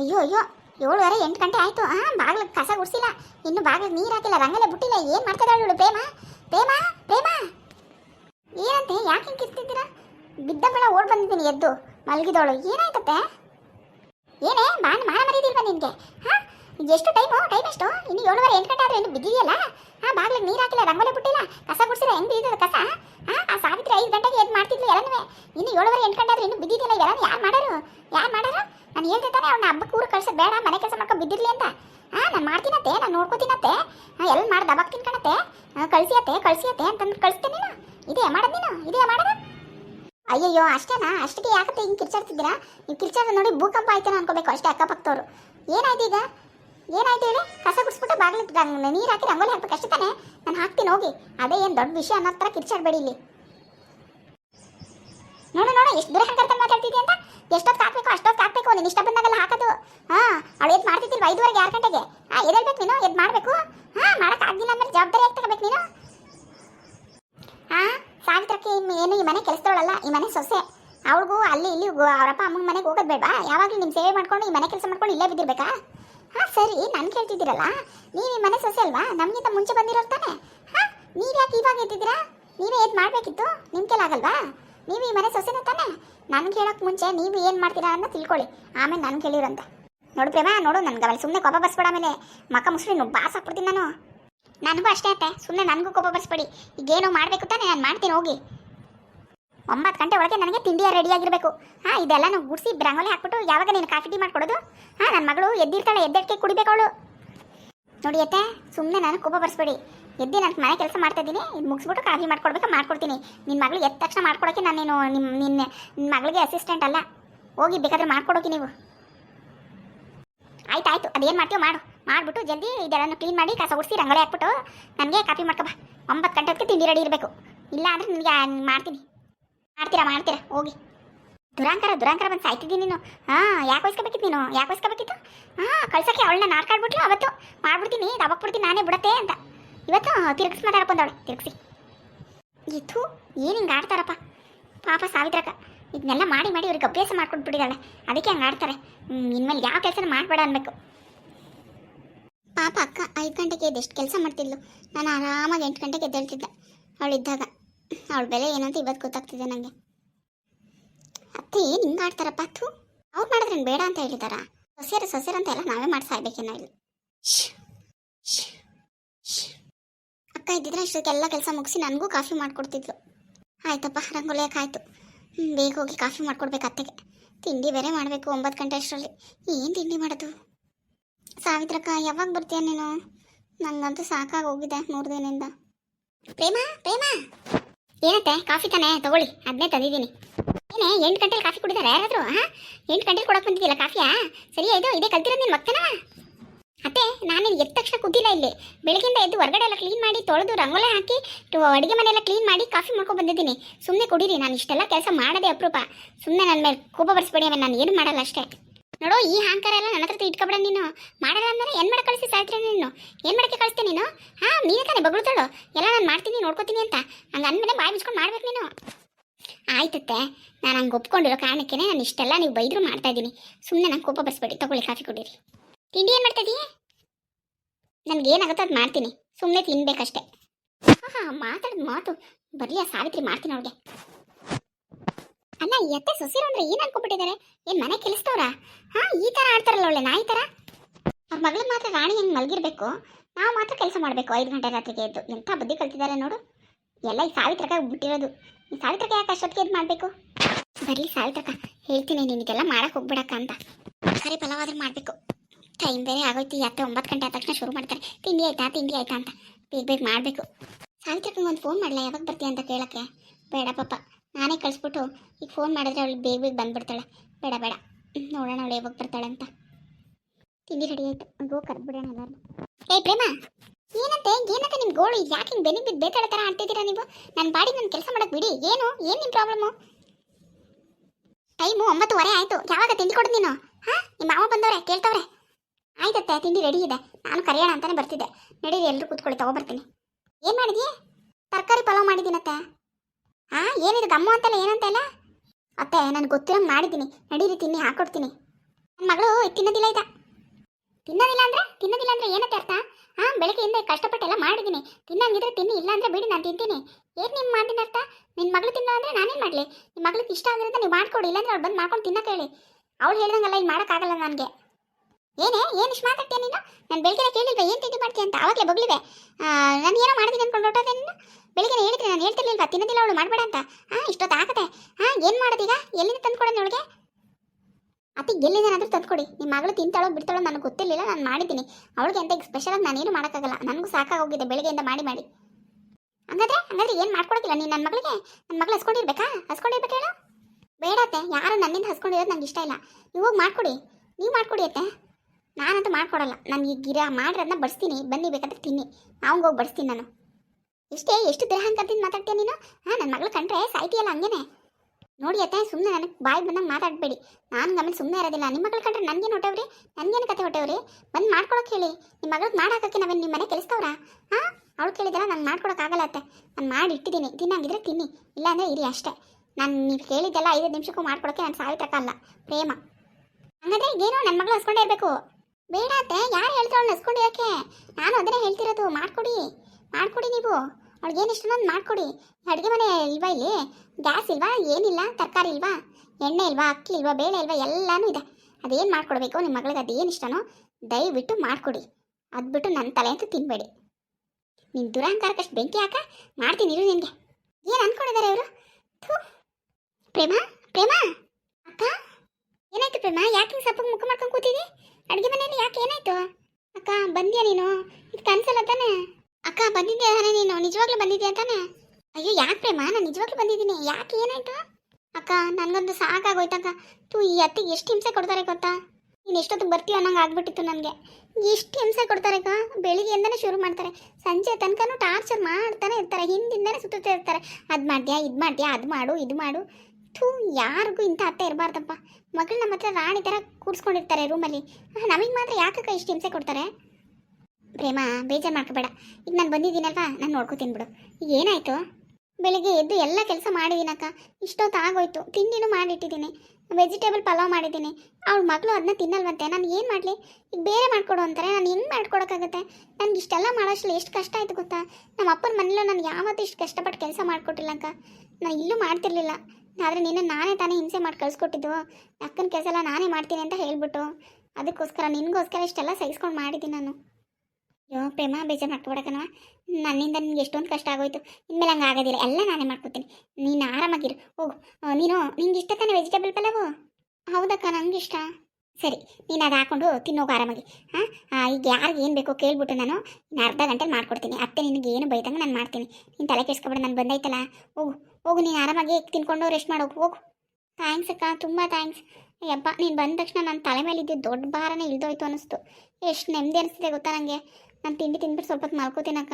ಅಯ್ಯೋ ಅಯ್ಯೋ, ಏಳುವರೆ ಎಂಟು ಗಂಟೆ ಆಯಿತು. ಹಾಂ ಬಾಗ್ಲಿಗೆ ಕಸ ಗುಡಿಸಿಲ್ಲ. ಇನ್ನು ಬಾಗಿಲು ನೀರು ಹಾಕಿಲ್ಲ ರಂಗಲೆ ಬಿಟ್ಟಿಲ್ಲ. ಏನು ಮಾಡ್ತಿದ್ದಾಳು ಇವಳು ಪ್ರೇಮ? ಪ್ರೇಮ? ಪ್ರೇಮ? ಏನಂತೆ, ಯಾಕೆ ಕಿರ್ತಿದ್ದೀರಾ? ಬಿದ್ದ ಬಳ ಓಡ್ ಬಂದಿದ್ದೀನಿ ಎದ್ದು. ಮಲಗಿದವಳು. ಏನಾಯ್ತತ್ತೆ? ಏನೇ, ಬಾನ್ ಮಾನ ಮರೀದಿಲ್ವ ನಿನಗೆ? ಹಾಂ? ಎಷ್ಟು ಟೈಮು? ಟೈಮ್ ಎಷ್ಟು? ಇನ್ನು ಏಳುವರೆ ಎಂಟು ಗಂಟೆ ಆದರೆ ಇನ್ನು ಬಿದ್ದಿದೆಯಲ್ಲ? ಹಾಂ ಬಾಗಿಲು ನೀರು ಹಾಕಿಲ್ಲ ರಂಗೋಲೆ ಬಿಟ್ಟಿಲ್ಲ. ಕಸ ಗುಡಿಸಿಲ್ಲ, ಹೆಂಗೆ ಬಿದ್ದಿದೆ ಕಸ? ಹಾಂ, ಆ ಸಾವಿತ್ರಿ ಐದು ಗಂಟೆಗೆ ಎದ್ದು ಮಾಡ್ತಿದ್ಲು ಎಲ್ಲನೂ. ಇನ್ನು ಏಳುವರೆ ಎಂಟು ಗಂಟೆ ಆದರೆ ಇನ್ನು ಬಿದ್ದಿದೆಯಲ್ಲ ಇವೆಲ್ಲ ಯಾರು ಮಾಡೋರು? ಯಾರು ಮಾಡೋರು? ನಾನು ಹೇಳ್ದೆ ತಾನೆ, ಅವ್ನ ಹಬ್ಬಕ್ಕೆ ಊರು ಕಳ್ಸೋದು ಬೇಡ, ಮನೆ ಕೆಲಸ ಮಾಡ್ಕೊಂಡು ಬಿದ್ದಿರ್ಲಿ ಅಂತ. ಹಾಂ ನಾನು ಮಾಡ್ತೀನತ್ತೆ, ನಾನು ನೋಡ್ಕೋತೀನತ್ತೆ. ಎಲ್ಲಿ ಮಾಡಿ ದಬಾಕ್ ತಿನ್ಕಣತ್ತೆ. ಕಳ್ಸಿಯತ್ತೆ, ಕಳಿಸಿಯತ್ತೆ ಅಂತಂದು ಕಳಿಸ್ತೇನೆ ಇದೇ ಮಾಡೋದು ನೀನು, ಇದೇ ಮಾಡೋದು. ಅಯ್ಯಯ್ಯೋ, ಅಷ್ಟೇನಾ? ಅಷ್ಟಕ್ಕೆ ಯಾಕತ್ತೆ ಹಿಂಗೆ ಕಿರ್ಚಾಡ್ತಿದ್ದೀರಾ? ನೀವು ಕಿರ್ಚಾಡ ನೋಡಿ ಭೂಕಂಪ ಆಯ್ತೇನೋ ಅನ್ಕೋಬೇಕು, ಅಷ್ಟೇ ಅಕ್ಕಪಕ್ಕದವ್ರು. ಏನಾಯ್ತು ಈಗ? ಏನಾಯ್ತು ಹೇಳಿ? ಕಸ ಗುಡಿಸ್ಬಿಟ್ಟು ಬಾಗಿಲು ನೀರು ಹಾಕಿ ರಂಗೋಲಿ ಹಾಕ್ಬೇಕು, ಅಷ್ಟೇ ತಾನೆ? ನಾನು ಹಾಕ್ತೀನಿ, ಹೋಗಿ. ಅದೇ ಏನು ದೊಡ್ಡ ವಿಷಯ ಅನ್ನೋ ಥರ ಕಿರ್ಚಾಡ್ಬೇಡಿ ಇಲ್ಲಿ. ನೋಡು ನೋಡು, ಎಷ್ಟು ದೂರ ಹಂಗರ್ತ ಮಾತಾಡ್ತಿದ್ದೆ ಅಂತ? ಎಷ್ಟೊತ್ತು ಹಾಕ್ಬೇಕು ಅಷ್ಟೊತ್ತು ಹಾಕ್ಬೇಕು ನೀನು ಇಷ್ಟ ಬಂದಾಗೆಲ್ಲ ಹಾಕೋದು. ಹಾಂ, ಅವಳು ಎದ್ದು ಮಾಡ್ತಿದ್ದಿಲ್ವ ಐದುವರೆಗೆ ಆರು ಗಂಟೆಗೆ. ಹಾಂ ಎದ್ದೇಳ್ಬೇಕು ನೀನು? ಎದ್ದು ಮಾಡಬೇಕು? ಹಾಂ ಮಾಡೋಕ್ಕಾಗಿಲ್ಲ ಅಂದ್ರೆ ಜವಾಬ್ದಾರಿ ಯಾಕೆ ತಗೋಬೇಕು ನೀನು? ಹಾಂ, ಸಾವಿತ್ರಕ್ಕೆ ಏನು ಈ ಮನೆ ಕೆಲಸದವಳಲ್ಲ, ಈ ಮನೆ ಸೊಸೆ. ಅವ್ಳಿಗೂ ಅಲ್ಲಿ ಇಲ್ಲಿ ಅವರಪ್ಪ ಅಮ್ಮನ ಮನೆಗೆ ಹೋಗೋದು ಬೇಡವಾ? ಯಾವಾಗಲೂ ನಿಮ್ಮ ಸೇವೆ ಮಾಡ್ಕೊಂಡು ಈ ಮನೆ ಕೆಲಸ ಮಾಡ್ಕೊಂಡು ಇಲ್ಲೇ ಬಿದ್ದಿರ್ಬೇಕಾ? ಹಾಂ, ಸರಿ ನಾನು ಕೇಳ್ತಿದ್ದೀರಲ್ಲ ನೀವು ಈ ಮನೆ ಸೊಸೆ ಅಲ್ವಾ? ನಮಗಿಂತ ಮುಂಚೆ ಬಂದಿರೋರು ತಾನೆ. ಹಾಂ ನೀವು ಯಾಕೆ ಇವಾಗ ಎದ್ದಿದ್ದೀರಾ? ನೀವೇ ಏದು ಮಾಡಬೇಕಿತ್ತು? ನಿಮ್ಮ ಕೇಳಾಗಲ್ವಾ ನೀವು ಈ ಮನೆ ಸೊಸೆನೇ ತಾನೆ? ನನ್ಗೆ ಹೇಳೋಕೆ ಮುಂಚೆ ನೀವು ಏನು ಮಾಡ್ತೀರಾ ಅಂತ ತಿಳ್ಕೊಳ್ಳಿ. ಆಮೇಲೆ ನನ್ಗೆ ಹೇಳಿರಂತೆ ನೋಡು ಪ್ರೇಮ, ನೋಡು ನನ್ಗೆ ಅವಳು ಸುಮ್ಮನೆ ಕೋಪ ಬರ್ಸ್ಬೇಡ ಆಮೇಲೆ. ಮಕ್ಕ ಮುಸ್ರಿ ಬಾಸ್ ಹಾಕ್ಬಿಡ್ತೀನಿ ನಾನು. ನನಗೂ ಅಷ್ಟೇ ಅತ್ತೆ. ಸುಮ್ಮನೆ ನನಗೂ ಕೋಪ ಬರ್ಸ್ಬೇಡಿ. ಈಗೇನೋ ಮಾಡಬೇಕು ತಾನೆ, ನಾನು ಮಾಡ್ತೀನಿ, ಹೋಗಿ. ಒಂಬತ್ತು ಗಂಟೆ ಒಳಗೆ ನನಗೆ ತಿಂಡಿಯ ರೆಡಿ ಆಗಿರಬೇಕು. ಹಾಂ ಇದೆಲ್ಲ ನಾವು ಗುಡಿಸಿ ಬ್ರಾಂಗೋಲಿ ಹಾಕ್ಬಿಟ್ಟು ಯಾವಾಗ ನೀನು ಕಾಫಿ ಟೀ ಮಾಡ್ಕೊಡೋದು? ಹಾಂ ನನ್ನ ಮಗಳು ಎದ್ದಿರ್ತಾಳೆ ಎದ್ದಕ್ಕೆ ಕುಡಿಬೇಕು ಅವಳು. ನೋಡಿ ಅತ್ತೆ ಸುಮ್ಮನೆ ನಾನು ಕೋಪ ಬರ್ಸ್ಬೇಡಿ. ಎದ್ದು ನಾನು ಮನೆ ಕೆಲಸ ಮಾಡ್ತಾ ಇದ್ದೀನಿ, ಇದು ಮುಗಿಸ್ಬಿಟ್ಟು ಕಾಫಿ ಮಾಡ್ಕೊಡ್ಬೇಕು ಮಾಡ್ಕೊಡ್ತೀನಿ. ನಿನ್ನ ಮಗಳು ಎದ್ದ ತಕ್ಷಣ ಮಾಡ್ಕೊಡೋಕೆ ನಾನೇನು ನಿಮ್ಮ ನಿನ್ನೆ ನಿನ್ನ ಮಗಳಿಗೆ ಅಸಿಸ್ಟೆಂಟ್ ಅಲ್ಲ. ಹೋಗಿ ಬೇಕಾದ್ರೆ ಮಾಡ್ಕೊಡೋಕೆ ನೀವು. ಆಯ್ತು ಆಯ್ತು. ಅದೇನು ಮಾಡ್ತೀವಿ ಮಾಡು. ಮಾಡಿಬಿಟ್ಟು ಜಲ್ದಿ ಇದೆಲ್ಲ ಕ್ಲೀನ್ ಮಾಡಿ ಕಸ ಗುಡಿಸಿ ರಂಗೋಲಿ ಹಾಕ್ಬಿಟ್ಟು ನನಗೆ ಕಾಫಿ ಮಾಡ್ಕೊಬಾ ಒಂಬತ್ತು ಗಂಟೆ ಹೊತ್ತಿಗೆ ತಿಂಡಿ ರೆಡಿ ಇರಬೇಕು. ಇಲ್ಲ ಅಂದರೆ ನಿನಗೆ ಮಾಡ್ತೀನಿ. ಮಾಡ್ತೀರಾ ಮಾಡ್ತೀರಾ? ಹೋಗಿ. ದುರಾಂಕರ ದುರಾಂಕರ ಬಂದು ಸಾಯ್ತಿದ್ದೀನಿ ನೀನು. ಹಾಂ, ಯಾಕೆ ವಹಿಸ್ಕೋಬೇಕಿತ್ತು ನೀನು? ಯಾಕೆ ವಹಿಸ್ಕೋಬೇಕಿತ್ತು ಹಾಂ, ಕಳ್ಸೋಕ್ಕೆ ಅವಳನ್ನ ನಾರ್ಕಾಡ್ಬಿಟ್ಲು ಅವತ್ತು. ಮಾಡ್ಬಿಡ್ತೀನಿ ದಬಕ್ಬಿಡ್ತೀನಿ ನಾನೇ ಬಿಡತ್ತೆ ಅಂತ. ಇವತ್ತು ತಿರುಗಿಸಿ ಮಾತಾಡಪ್ಪ ಬಂದವಳೆ. ತಿರುಗಿಸಿ. ಇದು ಏನು ಹಿಂಗೆ ಆಡ್ತಾರಪ್ಪ? ಪಾಪ ಸಾವಿತ್ರಕ್ಕ. ಇದನ್ನೆಲ್ಲ ಮಾಡಿ ಮಾಡಿ ಇವ್ರಿಗೆ ಅಭ್ಯಾಸ ಮಾಡ್ಕೊಟ್ಬಿಟ್ಟಿದ್ದಾಳೆ ಅದಕ್ಕೆ ಹಂಗೆ ಆಡ್ತಾರೆ. ಇನ್ಮೇಲೆ ಯಾವ ಕೆಲಸನ ಮಾಡಬೇಡ ಅನ್ಬೇಕು. ಪಾಪ ಅಕ್ಕ, ಐದು ಗಂಟೆಗೆ ಎದ್ದು ಎಷ್ಟು ಕೆಲಸ ಮಾಡ್ತಿದ್ಲು. ನಾನು ಆರಾಮಾಗಿ ಎಂಟು ಗಂಟೆಗೆ ಎದ್ದೇಳ್ತಿದ್ದೆ. ಅವಳಿದ್ದಾಗ ಅವಳ ಬೆಲೆ ಏನಂತ ಇವತ್ತು ಗೊತ್ತಾಗ್ತಿದೆ ನನಗೆ ಅತ್ತೆ, ಏನು ಹಿಂಗೆ ಆಡ್ತಾರಪ್ಪ? ಥೂ. ಅವ್ರು ಮಾಡಿದ್ರೆ ಬೇಡ ಅಂತ ಹೇಳಿದಾರ? ಸೊಸೆರು ಸೊಸೆರು ಅಂತ ಎಲ್ಲ ನಾವೇ ಮಾಡಿ ಸಾಯ್ಬೇಕೇನೋ ಇಲ್ಲಿ. ಅಕ್ಕ ಇದ್ದಿದ್ರೆ ಇಷ್ಟಕ್ಕೆಲ್ಲ ಕೆಲಸ ಮುಗಿಸಿ ನನಗೂ ಕಾಫಿ ಮಾಡಿಕೊಡ್ತಿದ್ಲು ಆಯ್ತಪ್ಪ ರಂಗೋಲಿ ಆಯ್ತು ಬೇಗ ಹೋಗಿ ಕಾಫಿ ಮಾಡ್ಕೊಡ್ಬೇಕು ಅತ್ತೆಗೆ. ತಿಂಡಿ ಬೇರೆ ಮಾಡಬೇಕು, ಒಂಬತ್ತು ಗಂಟೆ ಅಷ್ಟರಲ್ಲಿ. ಏನು ತಿಂಡಿ ಮಾಡೋದು? ಸಾವಿತ್ರಕ್ಕ, ಯಾವಾಗ ಬರ್ತೀಯ ನೀನು? ನನಗಂತೂ ಸಾಕಾಗಿ ಹೋಗಿದೆ ಮೂರು ದಿನದಿಂದ. ಪ್ರೇಮ ಪ್ರೇಮ! ಏನತ್ತೆ, ಕಾಫಿ ತಾನೇ? ತಗೊಳ್ಳಿ ಅದನ್ನೇ ತಂದಿದ್ದೀನಿ. ಏನೇ, ಎಂಟು ಗಂಟೆಲಿ ಕಾಫಿ ಕುಡಿದಾರೆ ಯಾರಾದರೂ, ಹಾಂ? ಎಂಟು ಗಂಟೆಲಿ ಕೊಡಕ್ಕೆ ಬಂದಿದ್ದಿಲ್ಲ ಕಾಫಿಯಾ? ಸರಿ ಇದು? ಇದೇ ಕಲ್ತಿರೋದು ನೀನು ಮಕ್ಕನ? ನಾನು ಎದ್ದ ತಕ್ಷಣ ಕೂತಿಲ್ಲ ಇಲ್ಲಿ. ಬೆಳಗ್ಗೆಯಿಂದ ಎದ್ದು ಹೊರಗಡೆ ಎಲ್ಲ ಕ್ಲೀನ್ ಮಾಡಿ ತೊಳೆದು ರಂಗೋಲೆ ಹಾಕಿ ಅಡುಗೆ ಮನೆಯೆಲ್ಲ ಕ್ಲೀನ್ ಮಾಡಿ ಕಾಫಿ ಮಾಡ್ಕೊಂಡು ಬಂದಿದ್ದೀನಿ. ಸುಮ್ಮನೆ ಕುಡೀರಿ, ನಾನು ಇಷ್ಟೆಲ್ಲ ಕೆಲಸ ಮಾಡೋದೇ ಅಪರೂಪ. ಸುಮ್ಮನೆ ನನ್ನ ಮೇಲೆ ಕೋಪ ಬರ್ಸ್ಬೇಡಿ ನಾನು ಏನು ಮಾಡಲ್ಲ ಅಷ್ಟೇ. ನೋಡು, ಈ ಅಹಂಕಾರ ಎಲ್ಲ ನನ್ನ ಹತ್ರ ಇಟ್ಕೊಬೇಡ ನೀನು. ಮಾಡಲ್ಲ ಅಂದ್ರೆ ಏನು ಮಾಡಕ್ಕೆ ಕಳಿಸಿ ಸಾಯ್ತೀರ ನೀನು? ಏನು ಮಾಡಕ್ಕೆ ಕಳಿಸ್ತೀನಿ ನೀನು? ಹಾಂ, ನೀನೇ ತಾನೇ ಬಗಳ್ತಾಳು ಎಲ್ಲ ನಾನು ಮಾಡ್ತೀನಿ, ನೋಡ್ಕೋತೀನಿ ಅಂತ. ಹಂಗೆ ಅಂದಮೇಲೆ ಬಾಯಿ ಮುಚ್ಕೊಂಡು ಮಾಡ್ಬೇಕು ನೀನು. ಆಯ್ತತ್ತೆ ನಾನು ಹಂಗೆ ಒಪ್ಕೊಂಡಿರೋ ಕಾರಣಕ್ಕೆ ನಾನು ಇಷ್ಟೆಲ್ಲ ನೀವು ಬೈದ್ರು ಮಾಡ್ತಾ ಇದ್ದೀನಿ. ಸುಮ್ಮನೆ ನಂಗೆ ಕೋಪ ಬರ್ಸ್ಬೇಡಿ, ತಗೊಳ್ಳಿ, ಕಾಫಿ ಕುಡೀರಿ. ತಿಂಡಿ ಏನು ಮಾಡ್ತಾ ಇದೀಯ ನನಗೆ ಏನಾಗುತ್ತೋ ಅದು ಮಾಡ್ತೀನಿ. ಸುಮ್ಮನೆ ತಿನ್ಬೇಕಷ್ಟೆ. ಹಾ ಮಾತಾಡಿದ ಮಾತು. ಬರೀ ಆ ಸಾವಿತ್ರಿ ಮಾಡ್ತೀನಿ ಅವ್ರಿಗೆ ಅಲ್ಲ, ಈ ಅತ್ತೆ ಸೊಸೆರು ಅಂದ್ರೆ ಏನ್ ಅನ್ಕೊಂಡ್ಬಿಟ್ಟಿದ್ದಾರೆ ಏನು ಮನೆ ಕೆಲಸದವ್ರ? ಹಾ, ಈ ತರ ಆಡ್ತಾರಲ್ಲ ಒಳ್ಳೆ ನಾಯಿ ತರ? ಅವ್ರ ಮಗಳು ಮಾತ್ರ ರಾಣಿ ಹೆಂಗ್ ಮಲಗಿರ್ಬೇಕು? ನಾವು ಮಾತ್ರ ಕೆಲಸ ಮಾಡಬೇಕು ಐದು ಗಂಟೆ ರಾತ್ರಿಗೆ ಎದ್ದು. ಎಂಥ ಬುದ್ಧಿ ಕಲ್ತಿದ್ದಾರೆ ನೋಡು. ಎಲ್ಲ ಈ ಸಾವಿತ್ರಕ ಬಿಟ್ಟಿರೋದು. ಈ ಸಾವಿತ್ರಕ ಯಾಕೆ ಅಷ್ಟೊತ್ತಿಗೆ ಇದು ಮಾಡಬೇಕು? ಬರಲಿ ಸಾವಿತ್ರಕ ಹೇಳ್ತೀನಿ, ನಿನಗೆಲ್ಲ ಮಾಡಕ್ ಹೋಗ್ಬಿಡಕ್ಕ ಅಂತ. ಸರಿ ಫಲವಾದ್ರೂ ಮಾಡಬೇಕು. ಟೈಮ್ ಬೇರೆ ಆಗೋಯ್ತು ಹತ್ತು ಒಂಬತ್ತು ಗಂಟೆ ಆದ ಶುರು ಮಾಡ್ತಾರೆ. ತಿಂಡಿ ಆಯ್ತಾ ತಿಂಡಿ ಆಯ್ತಾ ಅಂತ. ಬೇಗ ಬೇಗ ಮಾಡಬೇಕು. ಸಾವಿತ್ರಕ್ಕೆ ಒಂದು ಫೋನ್ ಮಾಡಲ್ಲ ಯಾವಾಗ ಬರ್ತೀಯ ಅಂತ ಕೇಳೋಕ್ಕೆ? ಬೇಡ ಪಾಪ. ನಾನೇ ಕಳಿಸ್ಬಿಟ್ಟು ಈಗ ಫೋನ್ ಮಾಡಿದ್ರೆ ಅವಳು ಬೇಗ ಬೇಗ ಬಂದುಬಿಡ್ತಾಳೆ. ಬೇಡ ಬೇಡ. ನೋಡೋಣ ಅವಳು ಯಾವಾಗ ಬರ್ತಾಳೆ ಅಂತ. ತಿಂಡಿ ರೆಡಿ ಆಯ್ತು. ಗೋ ಕರ್ಬಿಡೋಣ ಎಲ್ಲರೂ ಏ ಪ್ರೇಮ! ಏನಂತೆ? ಏನಂತೆ ನಿಮ್ಮ ಗೋಳು? ಯಾಕೆ ಹಿಂಗೆ ಬೆನಿಗೆ ಬಿದ್ದು ಬೇತಾಳ ಥರ ಅಂತಿದ್ದೀರಾ ನೀವು? ನನ್ನ ಬಾಡಿ ನನ್ನ ಕೆಲಸ ಮಾಡಕ್ಕೆ ಬಿಡಿ. ಏನು? ಏನು ನಿಮ್ಮ ಪ್ರಾಬ್ಲಮ್ಮು ಟೈಮು ಒಂಬತ್ತುವರೆ ಆಯಿತು. ಯಾವಾಗ ತಿಂಡಿ ಕೊಡು ನೀನು? ಹಾಂ? ನಿಮ್ಮ ಮಾವ ಬಂದವ್ರೆ, ಕೇಳ್ತವ್ರೆ. ಆಯ್ತತ್ತೆ ತಿಂಡಿ ರೆಡಿ ಇದೆ. ನಾನು ಕರೆಯೋಣ ಅಂತಾನೆ ಬರ್ತಿದ್ದೆ. ನಡೀರಿ ಎಲ್ಲರೂ ಕೂತ್ಕೊಳ್ಳಿ, ತಗೋಬರ್ತೀನಿ. ಏನು ಮಾಡಿದ್ಯೆ? ತರಕಾರಿ ಪಲಾವ್ ಮಾಡಿದ್ದೀನತ್ತೆ ಹಾಂ ಏನಿದು, ಗಮ್ಮು ಅಂತಲ್ಲ, ಏನಂತಲ್ಲ? ಅತ್ತೆ ನಾನು ಗೊತ್ತಿರಂಗೆ ಮಾಡಿದ್ದೀನಿ. ನಡೀರಿ, ತಿನ್ನಿ, ಹಾಕೊಡ್ತೀನಿ. ನನ್ನ ಮಗಳು ತಿನ್ನೋದಿಲ್ಲ ಇದ ತಿನ್ನೋದಿಲ್ಲ ಅಂದ್ರೆ? ತಿನ್ನೋದಿಲ್ಲ ಅಂದ್ರೆ ಏನತ್ತೆ ಅರ್ಥ? ಹಾ ಬೆಳಗ್ಗೆಯಿಂದ ಕಷ್ಟಪಟ್ಟೆಲ್ಲ ಮಾಡಿದ್ದೀನಿ. ತಿನ್ನಂಗಿದ್ರೆ ತಿನ್ನಿ ಇಲ್ಲ ಅಂದ್ರೆ ಬಿಡಿ, ನಾನು ತಿಂತೀನಿ. ಏನ್ ನಿಮ್ಮ ಮಾತಿನ ಅರ್ಥ? ನಿನ್ನ ಮಗಳು ತಿನ್ನೋ ಅಂದ್ರೆ ನಾನೇನು ಮಾಡ್ಲಿ? ನಿಮ್ಮ ಮಗಳಿಗೆ ಇಷ್ಟ ಆಗಿರೋದ್ರೆ ನೀವು ಮಾಡ್ಕೊಡಿ, ಇಲ್ಲಾಂದ್ರೆ ಅವ್ಳು ಬಂದು ಮಾಡ್ಕೊಂಡು ತಿನ್ನಕ್ಕೆ ಹೇಳಿ. ಅವಳು ಹೇಳ್ದಂಗಲ್ಲ ಇಲ್ಲಿ ಮಾಡೋಕ್ಕಾಗಲ್ಲ ನನಗೆ. ಏನೇ, ಏನು ಇಷ್ಟು ಮಾತಾಡ್ತೀಯ ನೀನು? ನಾನು ಬೆಳಗ್ಗೆ ಕೇಳಿಲ್ವ, ಏನು ತಿಂಡಿ ಮಾಡ್ತೀಯ ಅಂತ? ಅವಾಗಲೇ ಬಗ್ಲಿವೆ. ನಾನು ಏನೋ ಮಾಡಿದೆ ಅನ್ಕೊಂಡು ಹೊಟ್ಟೆ ನೀನು? ಬೆಳಗ್ಗೆ ಹೇಳಿದ್ರೆ, ನಾನು ಹೇಳ್ತಿರ್ಲಿಲ್ವಾ? ತಿನ್ನೋದಿಲ್ಲ ಅವಳು, ಮಾಡಬೇಡ ಅಂತ. ಹಾಂ ಇಷ್ಟೊತ್ತು ಆಗತ್ತೆ ಹಾಂ ಏನು ಮಾಡೋದೀಗ ಎಲ್ಲಿಂದ ತಂದ್ಕೊಡೋಣ ಅವಳಿಗೆ? ಅತಿ, ಎಲ್ಲಿಂದನಾದ್ರೂ ತಂದ್ಕೊಡಿ. ನಿಮ್ಮ ಮಗಳು ತಿಂತಾಳೋ, ಬಿಡ್ತಾಳೋ ನನಗೆ ಗೊತ್ತಿರಲಿಲ್ಲ, ನಾನು ಮಾಡಿದ್ದೀನಿ. ಅವಳಿಗೆ ಅಂತ ಸ್ಪೆಷಲಾಗಿ ನಾನೇನು ಮಾಡೋಕ್ಕಾಗಲ್ಲ. ನನಗೂ ಸಾಕಾಗೋಗಿದೆ, ಬೆಳಗ್ಗೆಯಿಂದ ಮಾಡಿ ಮಾಡಿ. ಹಂಗಾದ್ರೆ ಹಂಗಾದ್ರೆ ಏನು ಮಾಡ್ಕೊಡಕ್ಕಿಲ್ಲ ನೀನು ನನ್ನ ಮಗಳಿಗೆ? ನನ್ನ ಮಗಳು ಹಸ್ಕೊಂಡಿರ್ಬೇಕಾ? ಹಸ್ಕೊಂಡಿರ್ಬೇಕು ಹೇಳು? ಬೇಡತ್ತೆ. ಯಾರು ನನ್ನಿಂದ ಹಸ್ಕೊಂಡಿರೋದು ನಂಗೆ ಇಷ್ಟ ಇಲ್ಲ. ನೀವು ಹೋಗಿ ಮಾಡ್ಕೊಡಿ. ನೀವು ಮಾಡ್ಕೊಡಿ ಅತ್ತೆ. ನಾನಂತೂ ಮಾಡ್ಕೊಡಲ್ಲ. ನಾನು ಈ ಗಿರ ಮಾಡಿರೋದನ್ನ ಬಡಿಸ್ತೀನಿ. ಬನ್ನಿ ಬೇಕಾದ್ರೆ ತಿನ್ನಿ. ನಾವು ಹೋಗಿ ಬಡಿಸ್ತೀನಿ ನಾನು. ಎಷ್ಟೇ, ಎಷ್ಟು ದೇಹ ಅಂಕರ್ತೀನಿ ಮಾತಾಡ್ತೀಯ ನೀನು? ಹಾಂ ನನ್ನ ಮಗಳು ಕಂಡ್ರೆ ಸಾಯ್ತೀಯಲ್ಲ ಹಂಗೇನೆ? ನೋಡಿ ಅತ್ತೆ ಸುಮ್ಮನೆ ನನಗೆ ಬಾಯಿ ಬಂದಂಗೆ ಮಾತಾಡಬೇಡಿ. ನಾನು ಆಮೇಲೆ ಸುಮ್ಮನೆ ಇರೋದಿಲ್ಲ. ನಿಮ್ಮ ಮಗಳು ಕಂಡ್ರೆ ನನಗೇನು ಹೊಟ್ಟವ್ರಿ? ನನಗೇನು ಕತೆ ಹೊಟ್ಟವ್ರಿ? ಬಂದು ಮಾಡ್ಕೊಳಕ್ಕೆ ಹೇಳಿ. ನಿಮ್ಮ ಮಗಳಿಗೆ ಮಾಡಾಕಕ್ಕೆ ನಾವೇನು ನಿಮ್ಮ ಮನೆ ಕೆಲಸದವ್ರಾ? ಹಾಂ? ಅವಳು ಕೇಳಿದಲ್ಲ ನಾನು ಮಾಡ್ಕೊಡೋಕ್ಕಾಗಲ್ಲ ಅತ್ತೆ. ನಾನು ಮಾಡಿ ಇಟ್ಟಿದ್ದೀನಿ ತಿನ್ನಂಗಿದ್ರೆ ತಿನ್ನಿ. ಇಲ್ಲಾಂದರೆ ಇರಿ ಅಷ್ಟೇ. ನಾನು ನೀವು ಹೇಳಿದ್ದೆಲ್ಲ ಐದು ನಿಮಿಷಕ್ಕೂ ಮಾಡ್ಕೊಡೋಕ್ಕೆ ನಾನು ಸಾವಿತ್ರಕ್ಕಲ್ಲ ಪ್ರೇಮ. ಹಂಗಂದ್ರೆ ಏನೋ ನನ್ನ ಮಗಳು ಹಸ್ಕೊಂಡೇ ಇರಬೇಕು. ಬೇಡ ಯಾರು ಹೇಳ್ತಾವಳು ಯಾಕೆ ನಾನು ಅದನ್ನೇ ಹೇಳ್ತಿರೋದು, ಮಾಡ್ಕೊಡಿ. ಮಾಡ್ಕೊಡಿ ನೀವು. ಅವ್ಳಿಗೆ ಏನು ಇಷ್ಟನೋ ಒಂದು ಮಾಡ್ಕೊಡಿ. ಅಡುಗೆ ಮನೆ ಇಲ್ವಾ ಇಲ್ಲಿ? ಗ್ಯಾಸ್ ಇಲ್ವಾ? ಏನಿಲ್ಲ. ತರಕಾರಿ ಇಲ್ವಾ? ಎಣ್ಣೆ ಇಲ್ವಾ? ಅಕ್ಕಿ ಇಲ್ವಾ? ಬೇಳೆ ಇಲ್ವಾ? ಎಲ್ಲನೂ ಇದೆ. ಅದೇನು ಮಾಡ್ಕೊಡ್ಬೇಕು? ನಿಮ್ಮ ಮಗಳಿಗೆ ಅದೇನು ಇಷ್ಟನೋ ದಯವಿಟ್ಟು ಮಾಡಿಕೊಡಿ. ಅದು ಬಿಟ್ಟು ನನ್ನ ತಲೆ ಅಂತೂ ತಿನ್ನಬೇಡಿ ನಿನ್ನ ದುರಹಂಕಾರಕ್ಕಷ್ಟು ಬೆಂಕಿ ಹಾಕ? ಮಾಡ್ತೀನಿ ಇರು ನಿನಗೆ. ಏನು ಅಂದ್ಕೊಂಡಿದ್ದಾರೆ ಇವರು? ಪ್ರೇಮ? ಪ್ರೇಮ? ಅಕ್ಕ? ಏನಾಯ್ತು ಪ್ರೇಮ? ಯಾಕೆ ಸಪ್ಪ ಮುಖ ಮಾಡ್ಕೊಂಡು ಕೂತಿದ್ದಿ ಅಡುಗೆ ಮನೆಯಲ್ಲಿ ಯಾಕೆ ಏನಾಯ್ತು? ಅಕ್ಕ, ಬಂದ್ಯಾ ನೀನು? ಇದು ಕನ್ಸಲ್ಲ ತಾನೆ? ಅಕ್ಕ, ಬಂದಿದ್ಯಾ ತಾನೆ ನೀನು? ನಿಜವಾಗ್ಲೂ ಬಂದಿದ್ಯಾ ತಾನೆ? ಅಯ್ಯೋ, ಯಾಕೆ ಪ್ರೇಮ? ನಾನು ನಿಜವಾಗ್ಲೂ ಬಂದಿದ್ದೀನಿ. ಯಾಕೆ ಏನಾಯ್ತು? ಅಕ್ಕ ನನಗಂತೂ ಸಾಕಾಗೋಯ್ತಕ್ಕ ತೂ, ಈ ಅತ್ತಿಗೆ ಎಷ್ಟು ಹಿಂಸೆ ಕೊಡ್ತಾರೆ ಗೊತ್ತಾ? ನೀನು ಎಷ್ಟೊತ್ತಿಗೆ ಬರ್ತೀಯೋ ನಂಗೆ ಆಗ್ಬಿಟ್ಟಿತ್ತು ನನಗೆ. ಎಷ್ಟು ಹಿಂಸೆ ಕೊಡ್ತಾರೆ ಅಕ್ಕ. ಬೆಳಿಗ್ಗೆಯಿಂದನೇ ಶುರು ಮಾಡ್ತಾರೆ. ಸಂಜೆ ತನಕನೂ ಟಾರ್ಚರ್ ಮಾಡ್ತಾನೆ ಇರ್ತಾರೆ. ಹಿಂದಿಂದನೇ ಸುತ್ತುತ್ತಾ ಇರ್ತಾರೆ. ಅದು ಮಾಡ್ದ್ಯಾ, ಇದು ಮಾಡ್ದ್ಯಾ, ಅದು ಮಾಡು, ಇದು ಮಾಡು. ಥೂ, ಯಾರಿಗೂ ಇಂಥ ಅತ್ತೆ ಇರಬಾರ್ದಪ್ಪ. ಮಗಳು ನಮ್ಮ ಹತ್ರ ರಾಣಿ ಥರ ಕೂರಿಸ್ಕೊಂಡಿರ್ತಾರೆ ರೂಮಲ್ಲಿ. ನಮಗೆ ಮಾತ್ರ ಯಾಕಕ್ಕ ಇಷ್ಟು ಹಿಂಸೆ ಕೊಡ್ತಾರೆ? ಪ್ರೇಮ, ಬೇಜಾರು ಮಾಡ್ಕೋಬೇಡ. ಈಗ ನಾನು ಬಂದಿದ್ದೀನಲ್ವಾ? ನಾನು ನೋಡ್ಕೋತೀನಿ ಬಿಡು. ಈಗ ಏನಾಯಿತು? ಬೆಳಿಗ್ಗೆ ಎದ್ದು ಎಲ್ಲ ಕೆಲಸ ಮಾಡಿದ್ದೀನಕ್ಕ ಇಷ್ಟೊತ್ತು ಆಗೋಯ್ತು. ತಿಂಡಿನೂ ಮಾಡಿಟ್ಟಿದ್ದೀನಿ. ವೆಜಿಟೇಬಲ್ ಪಲಾವ್ ಮಾಡಿದ್ದೀನಿ. ಅವ್ಳ ಮಗಳು ಅದನ್ನ ತಿನ್ನಲ್ವಂತೆ. ನಾನು ಏನು ಮಾಡಲಿ? ಈಗ ಬೇರೆ ಮಾಡಿಕೊಡು ಅಂತಾರೆ. ನಾನು ಹೆಂಗೆ ಮಾಡ್ಕೊಡೋಕ್ಕಾಗುತ್ತೆ? ನನಗೆ ಇಷ್ಟೆಲ್ಲ ಮಾಡೋಷ್ಟು ಎಷ್ಟು ಕಷ್ಟ ಆಯಿತು ಗೊತ್ತಾ? ನಮ್ಮ ಅಪ್ಪನ ಮನೇಲೂ ನಾನು ಯಾವತ್ತೂ ಇಷ್ಟು ಕಷ್ಟಪಟ್ಟು ಕೆಲಸ ಮಾಡಿಕೊಟ್ಟಿಲ್ಲಕ್ಕ ನಾನು ಇಲ್ಲೂ ಮಾಡ್ತಿರ್ಲಿಲ್ಲ. ಆದರೆ ನಿನ್ನ ನಾನೇ ತಾನೇ ಹಿಂಸೆ ಮಾಡಿ ಕಳಿಸ್ಕೊಟ್ಟಿದ್ದು. ಅಕ್ಕನ ಕೆಲಸ ಎಲ್ಲ ನಾನೇ ಮಾಡ್ತೀನಿ ಅಂತ ಹೇಳ್ಬಿಟ್ಟು. ಅದಕ್ಕೋಸ್ಕರ ನಿನಗೋಸ್ಕರ ಇಷ್ಟೆಲ್ಲ ಸಹಿಸ್ಕೊಂಡು ಮಾಡಿದ್ದೀನಿ ನಾನು. ಅಯ್ಯೋ ಪ್ರೇಮ ಬೇಜಾರು ಮಾಡ್ಕೊಬೇಡಕನವ ನನ್ನಿಂದ ನಿನ್ಗೆ ಎಷ್ಟೊಂದು ಕಷ್ಟ ಆಗೋಯ್ತು. ಇನ್ಮೇಲೆ ಹಂಗೆ ಆಗೋದಿಲ್ಲ. ಎಲ್ಲ ನಾನೇ ಮಾಡ್ಕೊತೀನಿ. ನೀನು ಆರಾಮಾಗಿರು. ಆ, ನೀನು ನಿಂಗೆ ಇಷ್ಟ ತಾನೇ ವೆಜಿಟೇಬಲ್ ಪಲಾವು? ಹೌದಕ್ಕ ನಂಗೆ ಇಷ್ಟ. ಸರಿ ನೀನು ಅದು ಹಾಕೊಂಡು ತಿನ್ನೋಗು ಆರಾಮಾಗಿ. ಹಾಂ ಈಗ ಯಾರಿಗೆ ಏನು ಬೇಕೋ ಕೇಳ್ಬಿಟ್ಟು ನಾನು ಅರ್ಧ ಗಂಟೆಲಿ ಮಾಡ್ಕೊಡ್ತೀನಿ. ಅತ್ತೆ ನಿನಗೆ ಏನು ಬೈದಂಗೆ ನಾನು ಮಾಡ್ತೀನಿ. ನೀನು ತಲೆ ಕೆಡಿಸ್ಕೊಬಿಡ ನಾನು ಬಂದೈತಲ್ಲ. ಹೋಗು. ಹೋಗು, ನೀನು ಆರಾಮಾಗಿ ತಿನ್ಕೊಂಡು ರೆಸ್ಟ್ ಮಾಡೋಗು ಹೋಗು. ಥ್ಯಾಂಕ್ಸ್ ಅಕ್ಕ, ತುಂಬ ಥ್ಯಾಂಕ್ಸ್ ಯಪ್ಪ ನೀನು ಬಂದ ತಕ್ಷಣ ನನ್ನ ತಲೆ ಮೇಲೆ ಇದ್ದಿದ್ದು ದೊಡ್ಡ ಭಾರನೇ ಇಳ್ದೋಯ್ತು ಅನಿಸ್ತು ಎಷ್ಟು ನೆಮ್ಮದಿ ಅನಿಸ್ತಿದೆ ಗೊತ್ತಾ ನನಗೆ ನಾನು ತಿಂಡಿ ತಿಂದ್ಬಿಟ್ಟು ಸ್ವಲ್ಪ ಹೊತ್ತು ಮಲ್ಕೋತೀನಕ್ಕ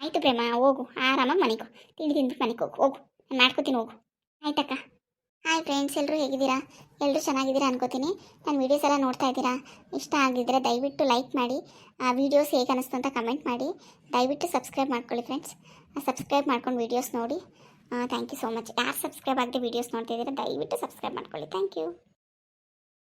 ಆಯಿತು ಪ್ರೇಮ, ಹೋಗು, ಆರಾಮಾಗಿ ಮನೆಗೆ ತಿಂಡಿ ತಿಂದ್ಬಿಟ್ಟು ಮನೆಗೆ ಹೋಗು ಹೋಗು, ನಾನು ಮಾಡ್ಕೋತೀನಿ, ಹೋಗು. ಆಯ್ತಕ್ಕ. ಹಾಯ್ ಫ್ರೆಂಡ್ಸ್ ಎಲ್ಲರೂ ಹೇಗಿದ್ದೀರಾ? ಎಲ್ಲರೂ ಚೆನ್ನಾಗಿದ್ದೀರಾ ಅನ್ಕೋತೀನಿ. ನನ್ನ ವೀಡಿಯೋಸ್ ಎಲ್ಲ ನೋಡ್ತಾ ಇದ್ದೀರಾ? ಇಷ್ಟ ಆಗಿದ್ದರೆ ದಯವಿಟ್ಟು ಲೈಕ್ ಮಾಡಿ. ಆ ವೀಡಿಯೋಸ್ ಹೇಗೆ ಅನ್ನಿಸ್ತು ಅಂತ ಕಮೆಂಟ್ ಮಾಡಿ. ದಯವಿಟ್ಟು ಸಬ್ಸ್ಕ್ರೈಬ್ ಮಾಡ್ಕೊಳ್ಳಿ ಫ್ರೆಂಡ್ಸ್ ಸಬ್ಸ್ಕ್ರೈಬ್ ಮಾಡ್ಕೊಂಡು ವೀಡಿಯೋಸ್ ನೋಡಿ. ಥ್ಯಾಂಕ್ ಯು ಸೋ ಮಚ್ ಯಾರು ಸಬ್ಸ್ಕ್ರೈಬ್ ಆಗದೆ ವೀಡಿಯೋಸ್ ನೋಡ್ತಿದ್ದೀರಾ ದಯವಿಟ್ಟು ಸಬ್ಸ್ಕ್ರೈಬ್ ಮಾಡ್ಕೊಳ್ಳಿ. Thank you